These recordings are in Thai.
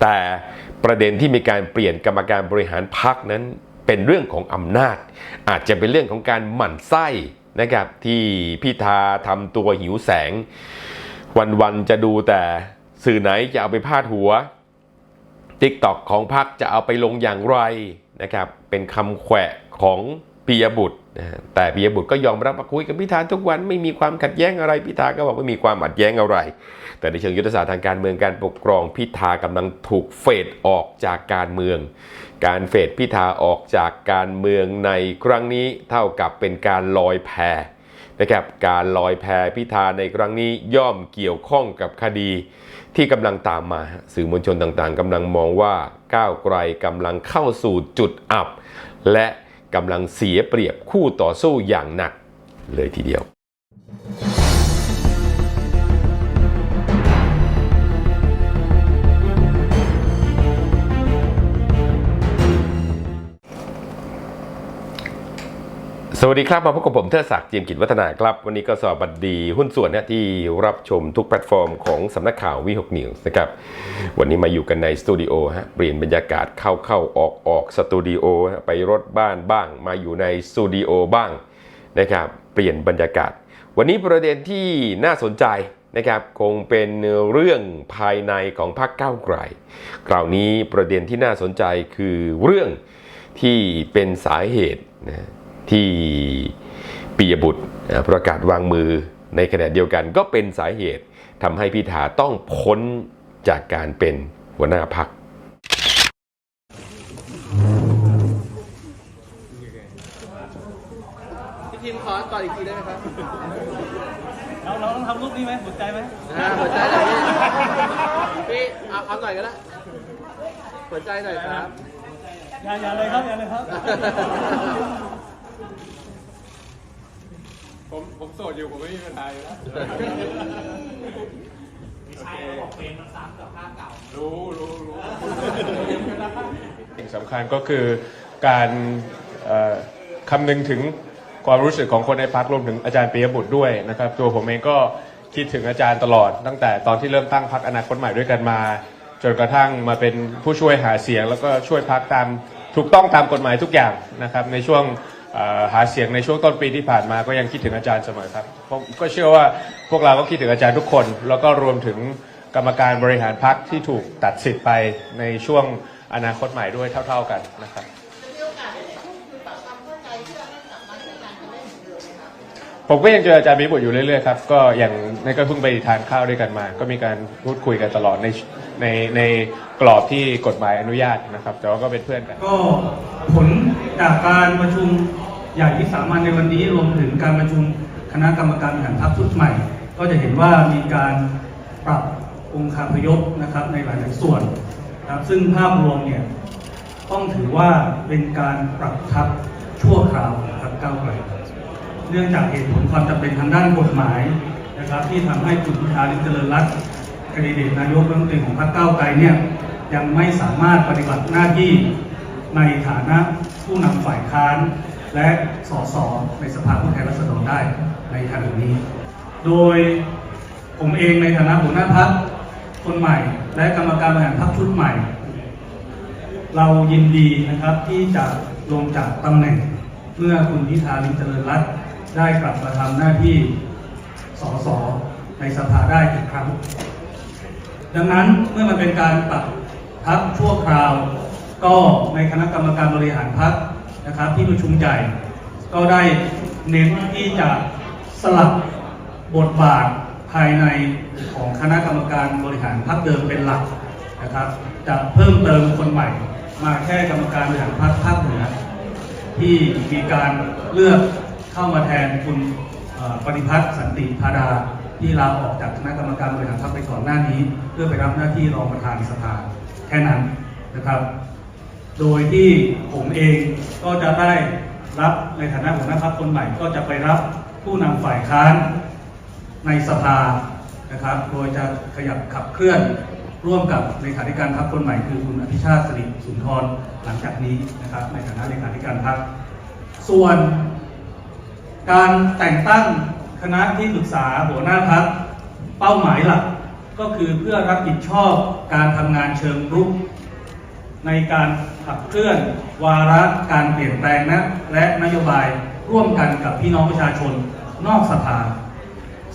แต่ประเด็นที่มีการเปลี่ยนกรรมการบริหารพักนั้นเป็นเรื่องของอำนาจ อาจจะเป็นเรื่องของการหมั่นไส้นะครับที่พิธาทำตัวหิวแสง วันๆจะดูแต่สื่อไหนจะเอาไปพาดหัวติ๊กตอกของพักจะเอาไปลงอย่างไรนะครับเป็นคำแขวะของปิยบุตรนะแต่ปิยบุตรก็ยอมรับว่าคุยกับพิธาทุกวันไม่มีความขัดแย้งอะไรพิธาก็บอกไม่มีความขัดแย้งอะไร แต่ในเชิงยุทธศาสตร์ทางการเมืองการปกครองพิธากำลังถูกเฟดออกจากการเมือง การเฟดพิธาออกจากการเมืองในครั้งนี้เท่ากับเป็นการลอยแพนะครับการลอยแพพิธาในครั้งนี้ย่อมเกี่ยวข้องกับคดีที่กำลังตามมา สื่อมวลชนต่างๆกำลังมองว่าก้าวไกลกำลังเข้าสู่จุดอับ และกำลังเสียเปรียบคู่ต่อสู้อย่างหนักเลยทีเดียว สวัสดีครับ มาพบกับผมเทอศักดิ์เจียมกิจวัฒนาครับ วันนี้ก็สวัสดีหุ้นส่วนนะที่รับชมทุกแพลตฟอร์มของสำนักข่าววิหกนิวส์นะครับ วันนี้มาอยู่กันในสตูดิโอฮะเปลี่ยนบรรยากาศเข้าเข้าออกออกสตูดิโอไปรถบ้านบ้าง มาอยู่ในสตูดิโอบ้างนะครับเปลี่ยนบรรยากาศ วันนี้ประเด็นที่น่าสนใจนะครับคงเป็นเรื่องภายในของพรรคก้าวไกลคราวนี้ประเด็นที่น่าสนใจคือเรื่องที่เป็นสาเหตุนะ ที่ปียบุตรนะประกาศวางมือในขณะเดียวกันก็เป็นสาเหตุทำให้พิธาต้องพ้นจากการเป็นหัวหน้าพรรคพี่ทีมขอต่ออีกทีได้ไหมครับเราเราต้องทำรูปนี้ไหมสนใจไหมอ่าหัวใจหน่อยพี่พี่เอาเอาหน่อยก็ได้หัวใจหน่อยครับอย่าอย่าเลยครับอย่าเลยครับ ผมผมโสดอยู่ผมไม่มีปัญหาอยู่แล้วรู้รู้รู้สิ่งสำคัญก็คือการเอ่อคำนึงถึงความรู้สึกของคนในพักรวมถึงอาจารย์ปียบุตรด้วยนะครับ ตัวผมเองก็คิดถึงอาจารย์ตลอด ตั้งแต่ตอนที่เริ่มตั้งพักอนาคตใหม่ด้วยกันมา จนกระทั่งมาเป็นผู้ช่วยหาเสียง แล้วก็ช่วยพักตามถูกต้องตามกฎหมายทุกอย่างนะครับในช่วงเอ่อ หาเสียงในช่วงต้นปีที่ผ่านมาก็ยังคิดถึงอาจารย์เสมอครับผมก็เชื่อว่าพวกเราก็คิดถึงอาจารย์ทุกคน แล้วก็รวมถึงกรรมการบริหารพักที่ถูกตัดสิทธิ์ไปในช่วงอนาคตใหม่ด้วยเท่า ๆกันนะครับ ผมก็ยังเจออาจารย์มิบุตรอยู่เรื่อยๆครับก็อย่างในก็เพิ่งไปทานข้าวด้วยกันมา ก็มีการพูดคุยกันตลอดในในในกรอบที่กฎหมายอนุญาตนะครับ แต่ว่าก็เป็นเพื่อนกัน ก็ผลจากการประชุม ใหญ่ที่สามัญในวันนี้รวมถึงการประชุมคณะกรรมการบริหารพรรคชุดใหม่ ก็จะเห็นว่ามีการปรับองค์คาพยพนะครับในหลาย ๆ ส่วนนะครับซึ่งภาพรวมเนี่ยต้องถือว่าเป็นการปรับทับชั่วคราวนะครับก้าวไกลเนื่องจากเหตุผลความจำเป็นทางด้านกฎหมายนะครับ ที่ทำให้คุณพิธาลิมเจริญรัตน์แคนดิเดตนายกรัฐมนตรีของพรรคก้าวไกลเนี่ยยังไม่สามารถปฏิบัติหน้าที่ในฐานะผู้นำฝ่ายค้าน และสสในสภาผู้แทนราษฎรได้ในขณะนี้ โดยผมเองในฐานะหัวหน้าพักคนใหม่ และกรรมการบริหารพักชุดใหม่ เรายินดีนะครับที่จะลงจากตำแหน่งเมื่อคุณพิธาลิมเจริญรัตน์ได้กลับมาทำหน้าที่สสในสภาได้อีกครั้ง ดังนั้นเมื่อมันเป็นการปรับพักชั่วคราว ก็ในคณะกรรมการบริหารพัก นะครับที่ประชุมใหญ่ ก็ได้เน้นที่จะสลับบทบาทภายในของคณะกรรมการบริหารพักเดิมเป็นหลักนะครับ จะเพิ่มเติมคนใหม่ มาแค่กรรมการบริหารพักภาคเหนือที่มีการเลือกเข้ามาแทนคุณปฏิพัฒน์สันติพาดาที่ลาออกจากคณะกรรมการบริหารพรรคไปก่อนหน้านี้ เพื่อไปรับหน้าที่รองประธานสภาแค่นั้นนะครับ โดยที่ผมเองก็จะได้รับในฐานะหัวหน้าพรรคคนใหม่ ก็จะไปรับผู้นำฝ่ายค้านในสภานะครับ โดยจะขยับขับเคลื่อนร่วมกับเลขาธิการพรรคคนใหม่คือคุณอภิชาติสิริสุนทรหลังจากนี้นะครับ ในฐานะเลขาธิการพรรคส่วน การแต่งตั้งคณะที่ปรึกษาหัวหน้าพักเป้าหมายหลักก็คือเพื่อรับผิดชอบการทำงานเชิงรุกในการ ขับเคลื่อน วาระการเปลี่ยนแปลงนะและนโยบายร่วมกันกับพี่น้องประชาชนนอกสภา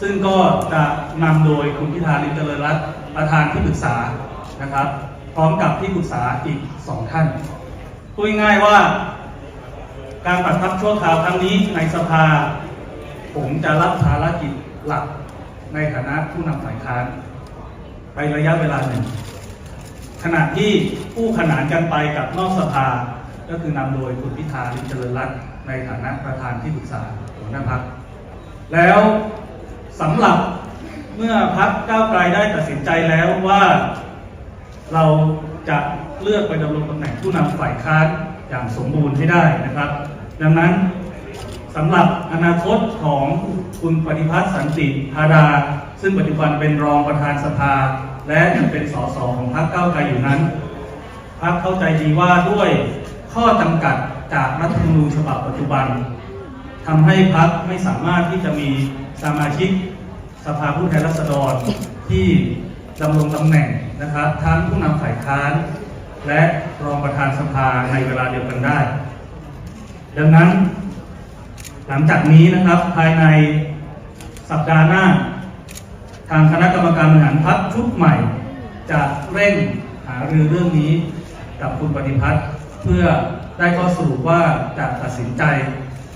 ซึ่งก็จะนำโดยคุณพิธาลิมเจริญรัตน์ประธานที่ปรึกษานะครับ พร้อมกับที่ปรึกษาอีกสองท่านพูดง่ายว่า การประทับชั่วคราวครั้งนี้ในสภา ผมจะรับภารกิจหลักในฐานะผู้นำฝ่ายค้านไประยะเวลาหนึ่ง ขณะที่ผู้ขนานกันไปกับนอกสภา ก็คือนำโดยคุณพิธาลิมเจริญรัตน์ในฐานะประธานที่ปรึกษาหัวหน้าพักแล้วสำหรับเมื่อพักก้าวไกลได้ตัดสินใจแล้วว่าเราจะเลือกไปดำรงตำแหน่งผู้นำฝ่ายค้านอย่างสมบูรณ์ให้ได้นะครับ ดังนั้นสำหรับอนาคตของคุณปฏิพัฒน์สันติพาดา ซึ่งปัจจุบันเป็นรองประธานสภา และยังเป็นสสของพรรคก้าวไกลอยู่นั้นพรรคเข้าใจดีว่าด้วยข้อจำกัดจากรัฐธรรมนูญฉบับปัจจุบันทำให้พรรคไม่สามารถที่จะมีสมาชิกสภาผู้แทนราษฎรที่ดำรงตำแหน่งนะครับทั้งผู้นำฝ่ายค้าน และรองประธานสภาในเวลาเดียวกันได้ ดังนั้น หลังจากนี้นะครับภายในสัปดาห์หน้าางคณะกรรมการบริหารพักชุดใหม่ จะเร่งหารือเรื่องนี้กับคุณปฏิพัฒน์เพื่อได้ข้อสรุปว่าจะตัดสินใจ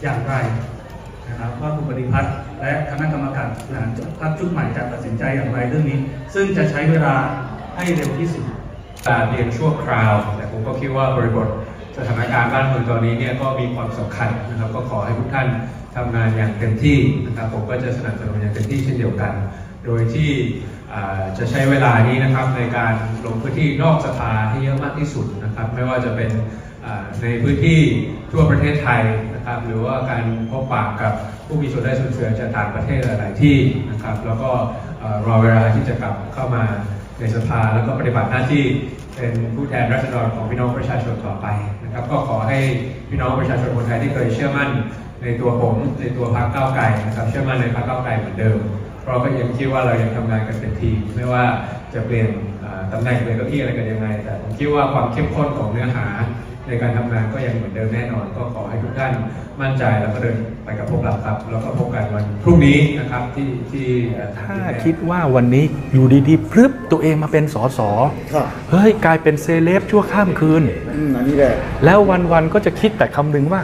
อย่างไรนะครับว่าคุณปฏิพัฒน์และคณะกรรมการบริหารพักชุดใหม่จะตัดสินใจอย่างไรเรื่องนี้ ซึ่งจะใช้เวลาให้เร็วที่สุดการเรียนชั่วคราวแต่ผมก็คิดว่าบริบท สถานการณ์บ้านเมืองตอนนี้เนี่ยก็มีความสำคัญนะครับ ก็ขอให้ทุกท่านทำงานอย่างเต็มที่นะครับผมก็จะสนับสนุนอย่างเต็มที่เช่นเดียวกัน โดยที่จะใช้เวลานี้นะครับในการลงพื้นที่นอกสภาให้เยอะมากที่สุดนะครับ ไม่ว่าจะเป็นในพื้นที่ทั่วประเทศไทยนะครับ หรือว่าการพบปะกับผู้มีส่วนได้ส่วนเสียจากต่างประเทศหลาย ๆ ที่นะครับ แล้วก็รอเวลาที่จะกลับเข้ามาในสภาแล้วก็ปฏิบัติหน้าที่เป็นผู้แทนราษฎรของพี่น้องประชาชนต่อไป นะครับก็ขอให้พี่น้องประชาชนคนไทยที่เคยเชื่อมั่นในตัวผมในตัวพรรคก้าวไกลนะครับเชื่อมั่นในพรรคก้าวไกลเหมือนเดิม เพราะก็ยังคิดว่าเรายังทำงานกันเป็นทีมไม่ว่าจะเปลี่ยนอ่าตำแหน่งเปลี่ยนเก้าอี้อะไรกันยังไง แต่ผมคิดว่าความเข้มข้นของเนื้อหา ในการทำงานก็ยังเหมือนเดิมแน่นอน ก็ขอให้ทุกท่านมั่นใจแล้วก็เดินไปกับพวกเราครับ แล้วก็พบกันวันพรุ่งนี้นะครับที่ที่เอ่อถ้าคิดว่าวันนี้อยู่ดีๆพรึบตัวเองมาเป็นสอสอครับเฮ้ยกลายเป็นเซเลบชั่วข้ามคืนอืมอันนี้แหละแล้ววันๆก็จะคิดแต่คำหนึ่งว่า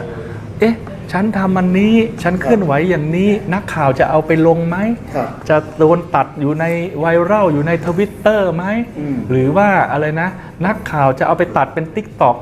เอ๊ะฉันทำมันนี้ ฉันเคลื่อนไหวอย่างนี้ นักข่าวจะเอาไปลงไหมครับจะโดนตัดอยู่ในไวรัลอยู่ในทวิตเตอร์ไหมอืมหรือว่าอะไรนะ นักข่าวจะเอาไปตัดเป็นติ๊กต็อก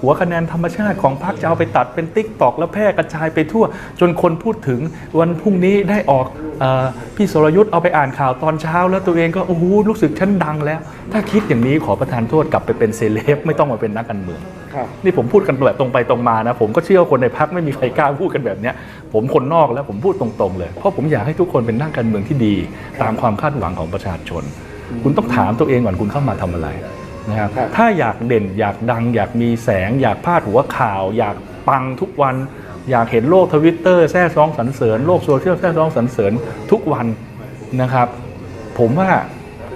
หัวคะแนนธรรมชาติของพรรคจะเอาไปตัดเป็นติ๊กตอกแล้วแพร่กระจายไปทั่ว จนคนพูดถึงวันพรุ่งนี้ได้ออกเออพี่สรยุทธ์เอาไปอ่านข่าวตอนเช้า แล้วตัวเองก็โอ้โหรู้สึกฉันดังแล้ว ถ้าคิดอย่างนี้ขอประทานโทษกลับไปเป็นเซเลบไม่ต้องมาเป็นนักการเมืองครับนี่ผมพูดกันแบบตรงไปตรงมานะ ผมก็เชื่อว่าคนในพักไม่มีใครกล้าพูดกันแบบเนี้ยผมคนนอกแล้วผมพูดตรงๆเลย เพราะผมอยากให้ทุกคนเป็นนักการเมืองที่ดี ตามความคาดหวังของประชาชน คุณต้องถามตัวเองก่อนคุณเข้ามาทำอะไร นะครับครับถ้าอยากเด่นอยากดัง อยากมีแสง อยากพาดหัวข่าว อยากปังทุกวัน อยากเห็นโลกทวิตเตอร์แซ่ซ้องสรรเสริญโลกโซเชียลแซ่ซ้องสรรเสริญทุกวันนะครับ ผมว่า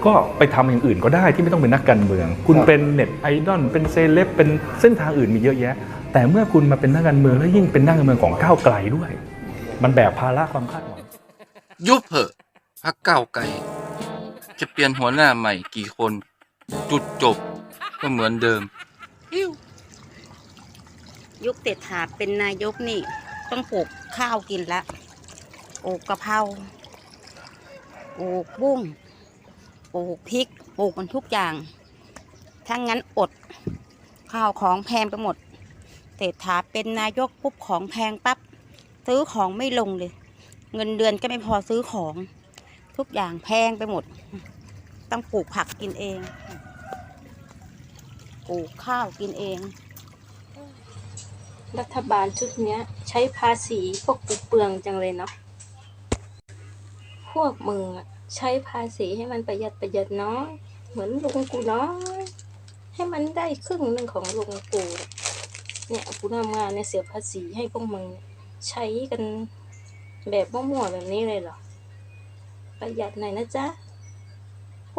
ก็ไปทำอย่างอื่นก็ได้ที่ไม่ต้องเป็นนักการเมือง คุณครับเป็นเน็ตไอดอลเป็นเซเลบเป็นเส้นทางอื่นมีเยอะแยะ แต่เมื่อคุณมาเป็นนักการเมืองแล้วยิ่งเป็นนักการเมืองของก้าวไกลด้วย มันแบกภาระความคาดหวังยุบเหอะพักเก้าวไกลจะเปลี่ยนหัวหน้าใหม่กี่คน จุดจบก็เหมือนเดิม ยุคเศรษฐาเป็นนายกนี่ ต้องปลูกข้าวกินละปลูกกะเพราปลูกบุ้งปลูกพริกปลูกมันทุกอย่าง ถ้างั้นอด ข้าวของแพงไปหมดเศรษฐาเป็นนายกปุ๊บของแพงปั๊บซื้อของไม่ลงเลย เงินเดือนก็ไม่พอซื้อของ ทุกอย่างแพงไปหมด ต้องปลูกผักกินเอง ปลูกข้าวกินเอง รัฐบาลชุดเนี้ย ใช้ภาษีพวกกูเปลืองจังเลยเนาะพวกมึงอะใช้ภาษีให้มันประหยัดประหยัดน้อยเหมือนลุงกูน้อยให้มันได้ครึ่งหนึ่งของลุงกูเนี่ยกูทำงานเนี่ยเสียภาษีให้พวกมึงใช้กันแบบมั่วๆแบบนี้เลยเหรอ ประหยัดหน่อยนะจ๊ะ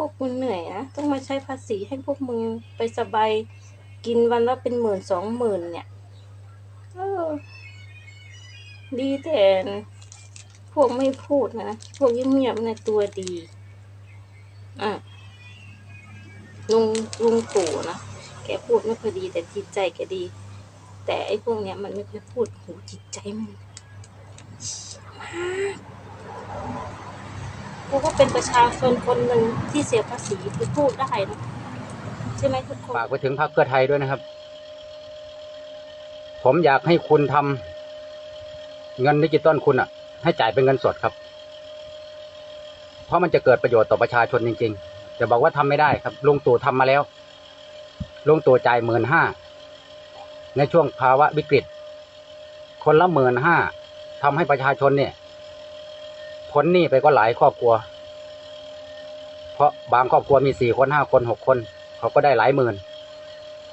วกมึงเหนื่อยนะ ต้องมาใช้ภาษีให้พวกมึงไปสบายกินวันละเป็นหมื่นสองหมื่นเนี่ยเออดีแต่พวกไม่พูดนะ พวกเงียบๆในตัวดี อะลุงลุงตู่นะแกพูดไม่ค่อยดีแต่จิตใจแกดี แต่ไอ้พวกเนี้ยมันไม่ค่อยพูดหูจิตใจมันมาก กูก็เป็นประชาชนคนหนึ่งที่เสียภาษีที่พูดได้นะใช่ไหมทุกคนฝากไปถึงพรรคเพื่อไทยด้วยนะครับ ผมอยากให้คุณทำเงินดิจิตอลคุณอะ ให้จ่ายเป็นเงินสดครับ เพราะมันจะเกิดประโยชน์ต่อประชาชนจริงๆจะบอกว่าทำไม่ได้ครับลุงตู่ทำมาแล้วลุงตู่จ่ายหมื่นห้าในช่วงภาวะวิกฤต คนละหมื่นห้าทำให้ประชาชนเนี่ย พ้นหนี้ไปก็หลายครอบครัว เพราะบางครอบครัวมีสี่คนห้าคนหกคน เขาก็ได้หลายหมื่น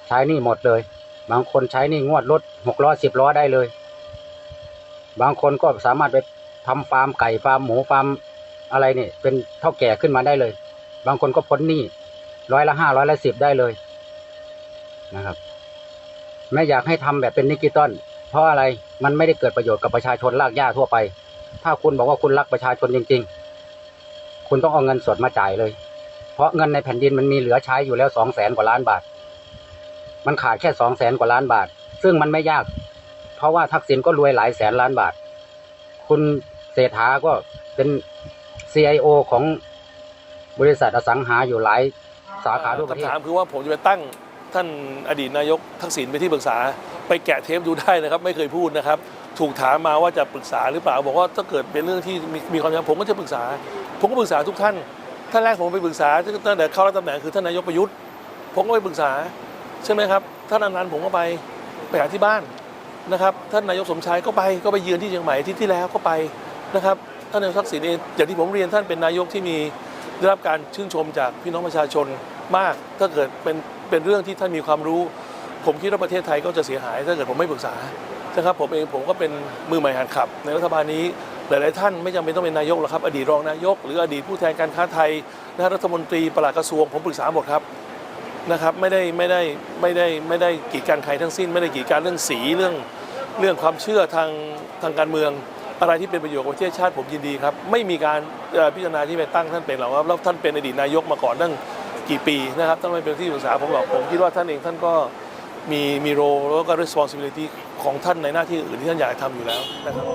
ใช้หนี่หมดเลย บางคนใช้หนี่งวดรถหกล้อสิบล้อได้เลย บางคนก็สามารถไปทำฟาร์มไก่ฟาร์มหมูฟาร์มอะไรเนี่ยเป็นเท่าแก่ขึ้นมาได้เลย บางคนก็พ้นหนี้ร้อยละห้าร้อยละสิบได้เลยนะครับไม่อยากให้ทำแบบเป็นดิจิตอลเพราะอะไรมันไม่ได้เกิดประโยชน์กับประชาชนลากย่าทั่วไป ถ้าคุณบอกว่าคุณรักประชาชนจริง ๆ คุณต้องเอาเงินสดมาจ่ายเลย เพราะเงินในแผ่นดินมันมีเหลือใช้อยู่แล้วสองแสนกว่าล้านบาท มันขาดแค่สองแสนกว่าล้านบาท ซึ่งมันไม่ยาก เพราะว่าทักษิณก็รวยหลายแสนล้านบาท คุณเศรษฐาก็เป็น CIO ของบริษัทอสังหาอยู่หลายสาขาทั่วประเทศคำถามคือว่าผมจะไปตั้งท่านอดีตนายกทักษิณเป็นที่ปรึกษา ไปแกะเทปดูได้นะครับ ไม่เคยพูดนะครับ ถูกถามมาว่าจะปรึกษาหรือเปล่า บอกว่าถ้าเกิดเป็นเรื่องที่มีมีความจำผมก็จะปรึกษา ผมก็ปรึกษาทุกท่านท่านแรกผมไปปรึกษาตั้งแต่เข้ารับตำแหน่งคือท่านนายกประยุทธ์ ผมก็ไปปรึกษาใช่ไหมครับท่านอนันต์ผมก็ไปไปหาที่บ้านนะครับ ท่านนายกสมชายก็ไปก็ไปเยือนที่เชียงใหม่ที่ที่แล้วก็ไปนะครับท่านนายกทักษิณเองอย่างที่ผมเรียนท่านเป็นนายกที่มีได้รับการชื่นชมจากพี่น้องประชาชนมาก ถ้าเกิดเป็นเป็นเรื่องที่ท่านมีความรู้ ผมคิดว่าประเทศไทยก็จะเสียหาย ถ้าเกิดผมไม่ปรึกษา นะครับผมเองผมก็เป็นมือใหม่หัดขับ ในรัฐบาลนี้หลาย ๆ ท่านไม่จำเป็นต้องเป็นนายกหรอกครับ อดีตรองนายก หรืออดีตผู้แทนการค้าไทยนะรัฐมนตรีปลัดกระทรวงผมปรึกษาหมดครับนะครับไม่ได้ไม่ได้ไม่ได้ไม่ได้กีดกันใครทั้งสิ้น ไม่ได้กีดกันเรื่องสีเรื่องเรื่องความเชื่อทางทางการเมือง อะไรที่เป็นประโยชน์กับประเทศชาติผมยินดีครับ ไม่มีการพิจารณาที่ไปตั้งท่านเป็นหรอกครับแล้วท่านเป็นอดีตนายกมาก่อนตั้งกี่ปีนะครับท่านไม่เป็นที่ปรึกษาผมหรอกผมคิดว่าท่านเองท่านก็มีมีโรแล้วก็ responsibility ของท่านในหน้าที่อื่นที่ท่านอยากทำอยู่แล้วนะครับ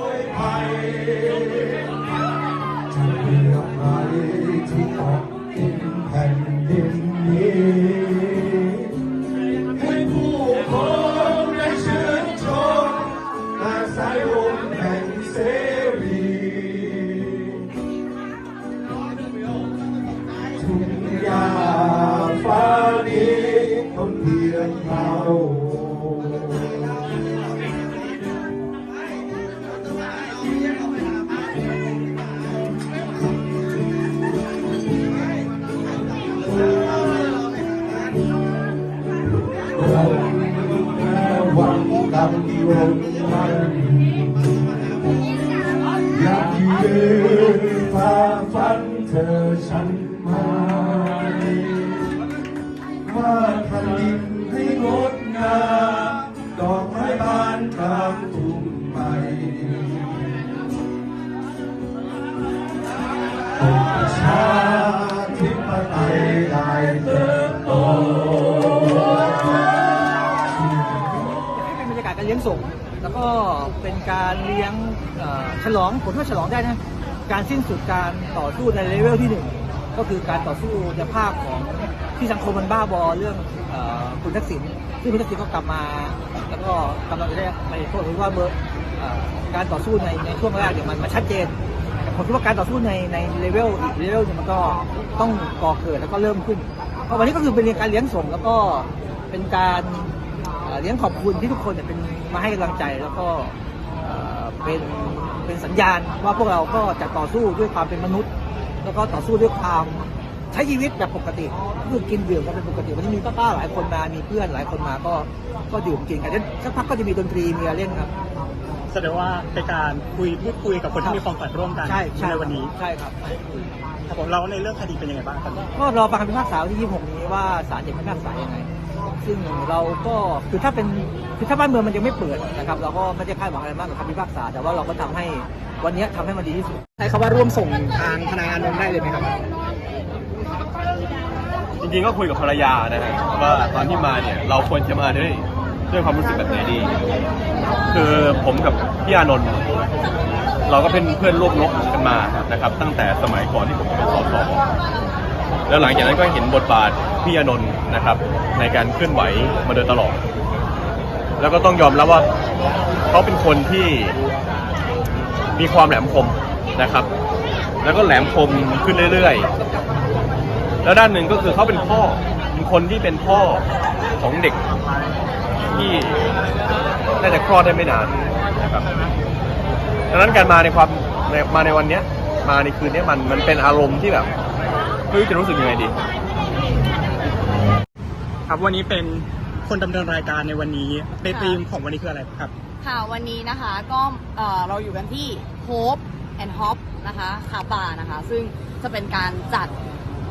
ว่าแผ่นดินให้งดงามดอกไม้บานกลางทุ่งใหม่ประชาธิปไตยได้เติบโตเป็นบรรยากาศการเลี้ยงส่งแล้วก็เป็นการเลี้ยงฉลองผมว่าฉลองได้นะ การสิ้นสุดการต่อสู้ในเลเวลที่หนึ่งก็คือการต่อสู้ในภาพของ ที่สังคมมันบ้าบอเรื่องอคุณทักษิณซึ่คุณทักษิณก็กลับมา แล้วก็กำลังจะได้ไปโทษหรือว่าเบอร์การต่อสู้ในในช่วงแรกเนี่ยมันมันชัดเจนแต่ผมคิดว่าการต่อสู้ในในเลเวลอีกเลเวลหนึงมันก็ต้องก่อเกิดแล้วก็เริ่มขึ้นเพราะวันนี้ก็คือเป็นการเลี้ยงส่งแล้วก็เป็นการเลี้ยงขอบคุณที่ทุกคนเนี่ยเป็นมาให้กำลังใจแล้วก็เป็นเป็นสัญญาณว่าพวกเราก็จะต่อสู้ด้วยความเป็นมนุษย์ แล้วก็ต่อสู้ด้วยความ ใช้ชีวิตแบบปกติก็คือกินดื่มกันเป็นปกติวันนี้มีป้าๆหลายคนมามีเพื่อนหลายคนมาก็ก็ดื่มกินกันเดี๋ยวสักพักก็จะมีดนตรีมีอะไรเล่นครับแสดงว่าเป็นการคุยพูดคุยกับคนที่มีความฝันร่วมกันใช่ใช่ในวันนี้ใช่ครับครับผมเราในเรื่องคดีเป็นยังไงบ้างครับก็รอฟังคำพิพากษาวันที่26นี้ว่าศาลจะพิพากษายังไงซึ่งเราก็คือถ้าเป็นคือถ้าบ้านเมืองมันยังไม่เปิดนะครับเราก็ไม่ได้คาดหวังอะไรมากกับคำพิพากษา แต่ว่าเราก็ทำให้วันนี้ทำให้มันดีที่สุดใช้คำว่าร่วมส่งทางทนายอานนท์ได้เลยไหมครับจ ริงๆก็คุยกับภรรยานะฮะว่าตอนที่มาเนี่ยเราควรจะมาด้วยด้วยความรู้สึกแบบไหนดี คือผมกับพี่อานนท์เราก็เป็นเพื่อนร่วมรบกันมานะครับ ตั้งแต่สมัยก่อนที่ผมเป็นสสแล้วหลังจากนั้นก็เห็นบทบาทพี่อานนท์นะครับ ในการเคลื่อนไหวมาโดยตลอด แล้วก็ต้องยอมรับว่าเขาเป็นคนที่มีความแหลมคมนะครับ แล้วก็แหลมคมขึ้นเรื่อย แล้วด้านหนึ่งก็คือเขาเป็นพ่อเป็นคนที่เป็นพ่อของเด็กที่น่าจะคลอดได้ไม่นานนะครับดังนั้นการมาในความในมาในวันเนี้ย มาในคืนเนี้ยมันมันเป็นอารมณ์ที่แบบไม่รู้จะรู้สึกยังไงดี ครับวันนี้เป็นคนดำเนินรายการในวันนี้ในธีมของวันนี้คืออะไรครับ ค่ะวันนี้นะคะก็เอ่อเราอยู่กันที่ Hope and Hop นะคะคาบาร์นะคะ ซึ่งจะเป็นการจัด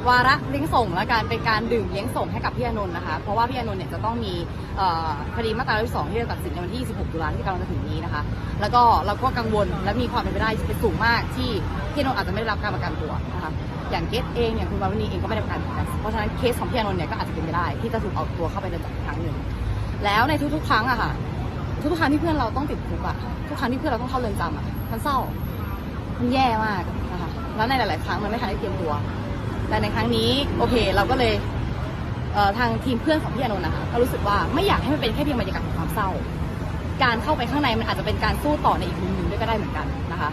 วาระเลี้ยงส่งและการเป็นการดื่มเลี้ยงส่งให้กับพี่อานนท์นะคะ เพราะว่าพี่อานนท์เนี่ยจะต้องมีเอ่อคดีมาตราที่สองที่จะตัดสินในวันที่16ตุลาที่กำลังจะถึงนี้นะคะ แล้วก็เราก็กังวลและมีความเป็นไปได้เป็นสูงมากที่พี่อานนท์อาจจะไม่ได้รับการประกันตัวนะคะอย่างเกตเองอย่างคุณวาวนีเองก็ไม่ได้ประกันตัวเพราะฉะนั้นเคสของพี่อานนท์เนี่ยก็อาจจะเป็นไปได้ ที่จะถูกเอาตัวเข้าไปในจับครั้งหนึ่งแล้วในทุกๆ ครั้งอะค่ะทุกๆครั้งที่เพื่อนเราต้องติดคุกอะทุกครั้งที่เพื่อนเราต้องเข้าเรือนจำอะมันเศร้ามันแย่มากนะคะแล้วในหลาย ๆ ครั้งมันไม่ทันได้เตรียมตัว แต่ในครั้งนี้โอเค เราก็เลยเทางทีมเพื่อนของพี่อานนท์นะคะก็รู้สึกว่าไม่อยากให้มันเป็นแค่เพียงบรรยากาศของความเศร้า การเข้าไปข้างในมันอาจจะเป็นการสู้ต่อในอีกมุมหนึ่งด้วยก็ได้เหมือนกันนะคะ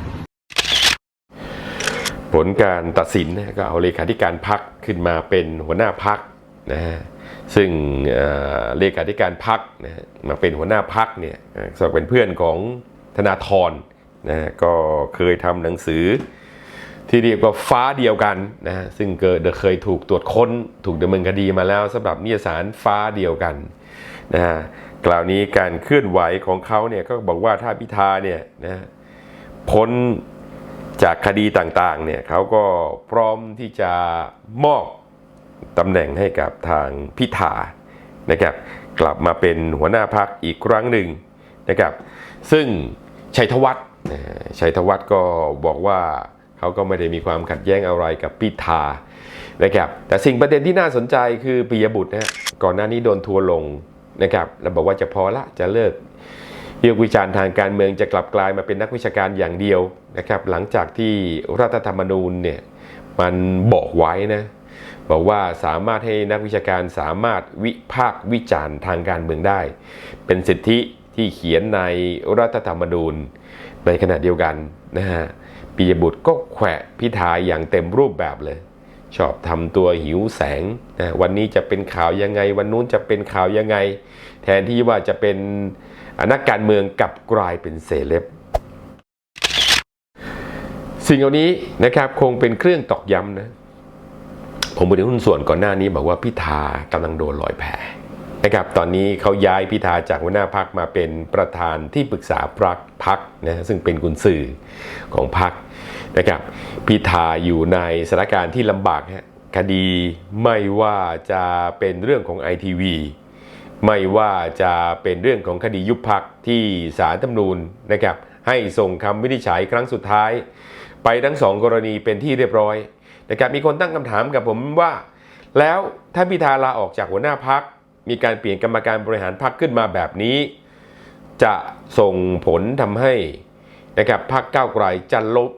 ผลการตัดสินก็เอาเลขาธิการพักขึ้นมาเป็นหัวหน้าพักนะฮะซึ่งเเลขาธิการพักนะมาเป็นหัวหน้าพักเนี่ยเอ่อสเป็นเพื่อนของธนาธรนะฮะก็เคยทำหนังสือ ที่เรียกว่าฟ้าเดียวกันนะฮะซึ่งเกิดเคยถูกตรวจค้นถูกดำเนินคดีมาแล้วสำหรับนิยสารฟ้าเดียวกันนะฮะกล่าวนี้การเคลื่อนไหวของเขาเนี่ยก็บอกว่าถ้าพิธาเนี่ยนะพ้นจากคดีต่างๆเนี่ยเขาก็พร้อมที่จะมอบตำแหน่งให้กับทางพิธานะครับกลับมาเป็นหัวหน้าพักอีกครั้งหนึ่งนะครับ ซึ่งชัยธวัฒน์นะชัยธวัฒน์ก็บอกว่า เขาก็ไม่ได้มีความขัดแย้งอะไรกับพิธานะครับแต่สิ่งประเด็นที่น่าสนใจคือปิยบุตรนะก่อนหน้านี้โดนทัวร์ลงนะครับแล้วบอกว่าจะพอละจะเลิกเรียกวิจารณ์ทางการเมืองจะกลับกลายมาเป็นนักวิชาการอย่างเดียวนะครับหลังจากที่รัฐธรรมนูญเนี่ยมันบอกไว้นะบอกว่าสามารถให้นักวิชาการสามารถวิพากษ์วิจารณ์ทางการเมืองได้ เป็นสิทธิที่เขียนในรัฐธรรมนูญในขณะเดียวกันนะฮะ ปิยบุตรก็แขวะพิธาอย่างเต็มรูปแบบเลย ชอบทำตัวหิวแสงนะวันนี้จะเป็นข่าวยังไง วันนู้นจะเป็นข่าวยังไง แทนที่ว่าจะเป็นนักการเมืองกลับกลายเป็นเซเลบสิ่งเหล่านี้นะครับคงเป็นเครื่องตอกย้ำนะผมบริหุ้นส่วนก่อนหน้านี้บอกว่าพิธากำลังโดนลอยแพนะครับตอนนี้เขาย้ายพิธาจากหัวหน้าพักมาเป็นประธานที่ปรึกษาพรรคพักนะซึ่งเป็นกุญสื่อของพัก นะครับพิธาอยู่ในสถานการณ์ที่ลำบากฮะคดีไม่ว่าจะเป็นเรื่องของไอทีวีไม่ว่าจะเป็นเรื่องของคดียุบพักที่ศาลตำนูนนะครับให้ส่งคำวินิจฉัยครั้งสุดท้าย ไปทั้งสองกรณีเป็นที่เรียบร้อยนะครับมีคนตั้งคำถามกับผมว่า แล้วถ้าพิธาลาออกจากหัวหน้าพัก มีการเปลี่ยนกรรมการบริหารพักขึ้นมาแบบนี้ จะส่งผลทำให้นะครับพักก้าวไกลจะลบ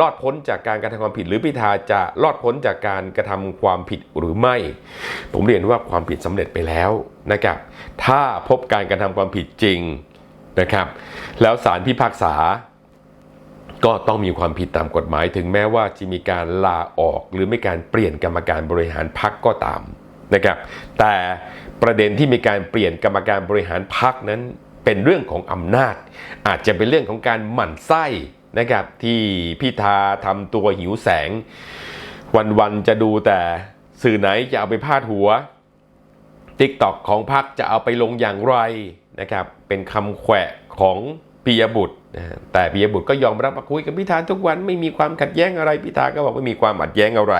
รอดพ้นจากการกระทำความผิด หรือพิธาจะรอดพ้นจากการกระทำความผิดหรือไม่ ผมเรียนว่าความผิดสำเร็จไปแล้วนะครับ ถ้าพบการกระทำความผิดจริงนะครับ แล้วศาลพิพากษา ก็ต้องมีความผิดตามกฎหมาย ถึงแม้ว่าจะมีการลาออกหรือไม่การเปลี่ยนกรรมการบริหารพักก็ตามนะครับ แต่ประเด็นที่มีการเปลี่ยนกรรมการบริหารพักนั้นเป็นเรื่องของอำนาจ อาจจะเป็นเรื่องของการหมั่นไส้ นะครับที่พิธาทำตัวหิวแสง วันๆจะดูแต่สื่อไหนจะเอาไปพาดหัวติ๊กตอกของพักจะเอาไปลงอย่างไรนะครับเป็นคำแขวะของปียบุตร นะแต่ปิยบุตรก็ยอมรับว่าคุยกับพิธาทุกวันไม่มีความขัดแย้งอะไรพิธาก็บอกไม่มีความขัดแย้งอะไร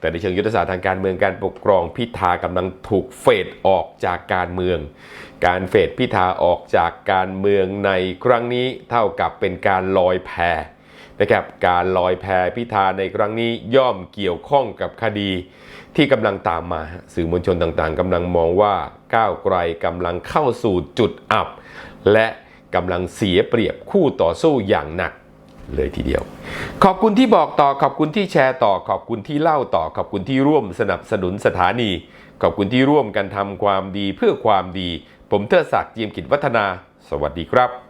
แต่ในเชิงยุทธศาสตร์ทางการเมืองการปกครองพิธากำลังถูกเฟดออกจากการเมือง การเฟดพิธาออกจากการเมืองในครั้งนี้เท่ากับเป็นการลอยแพนะครับการลอยแพพิธาในครั้งนี้ย่อมเกี่ยวข้องกับคดีที่กำลังตามมาสื่อมวลชนต่างๆกำลังมองว่าก้าวไกลกำลังเข้าสู่จุดอับ และ กำลังเสียเปรียบคู่ต่อสู้อย่างหนักเลยทีเดียว ขอบคุณที่บอกต่อขอบคุณที่แชร์ต่อ ขอบคุณที่เล่าต่อ ขอบคุณที่ร่วมสนับสนุนสถานี ขอบคุณที่ร่วมกันทำความดีเพื่อความดี ผมเทิดศักดิ์เจียมกิจวัฒนา สวัสดีครับ